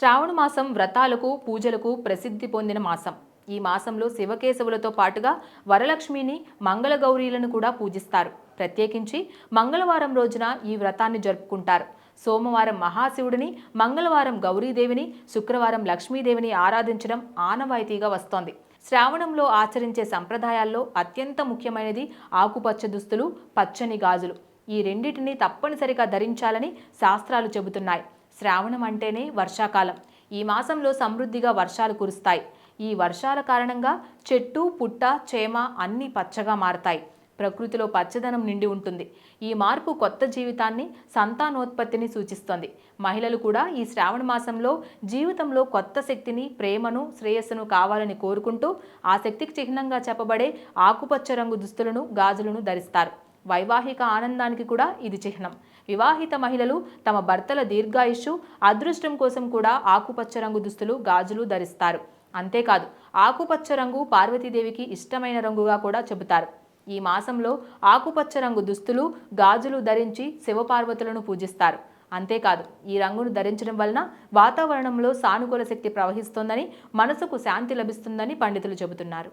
శ్రావణ మాసం వ్రతాలకు పూజలకు ప్రసిద్ధి పొందిన మాసం. ఈ మాసంలో శివకేశవులతో పాటుగా వరలక్ష్మిని మంగళగౌరీలను కూడా పూజిస్తారు. ప్రత్యేకించి మంగళవారం రోజున ఈ వ్రతాన్ని జరుపుకుంటారు. సోమవారం మహాశివుడిని మంగళవారం గౌరీదేవిని శుక్రవారం లక్ష్మీదేవిని ఆరాధించడం ఆనవాయితీగా వస్తోంది. శ్రావణంలో ఆచరించే సంప్రదాయాల్లో అత్యంత ముఖ్యమైనది ఆకుపచ్చ దుస్తులు పచ్చని గాజులు. ఈ రెండింటిని తప్పనిసరిగా ధరించాలని శాస్త్రాలు చెబుతున్నాయి. శ్రావణం అంటేనే వర్షాకాలం. ఈ మాసంలో సమృద్ధిగా వర్షాలు కురుస్తాయి. ఈ వర్షాల కారణంగా చెట్టు పుట్ట చేమ అన్నీ పచ్చగా మారతాయి. ప్రకృతిలో పచ్చదనం నిండి ఉంటుంది. ఈ మార్పు కొత్త జీవితాన్ని సంతానోత్పత్తిని సూచిస్తోంది. మహిళలు కూడా ఈ శ్రావణ మాసంలో జీవితంలో కొత్త శక్తిని ప్రేమను శ్రేయస్సును కావాలని కోరుకుంటూ ఆ శక్తికి చిహ్నంగా చెప్పబడే ఆకుపచ్చ రంగు దుస్తులను గాజులను ధరిస్తారు. వైవాహిక ఆనందానికి కూడా ఇది చిహ్నం. వివాహిత మహిళలు తమ భర్తల దీర్ఘాయుష్షు అదృష్టం కోసం కూడా ఆకుపచ్చ రంగు దుస్తులు గాజులు ధరిస్తారు. అంతేకాదు ఆకుపచ్చ రంగు పార్వతీదేవికి ఇష్టమైన రంగుగా కూడా చెబుతారు. ఈ మాసంలో ఆకుపచ్చ రంగు దుస్తులు గాజులు ధరించి శివపార్వతులను పూజిస్తారు. అంతేకాదు ఈ రంగును ధరించడం వలన వాతావరణంలో సానుకూల శక్తి ప్రవహిస్తోందని మనసుకు శాంతి లభిస్తుందని పండితులు చెబుతున్నారు.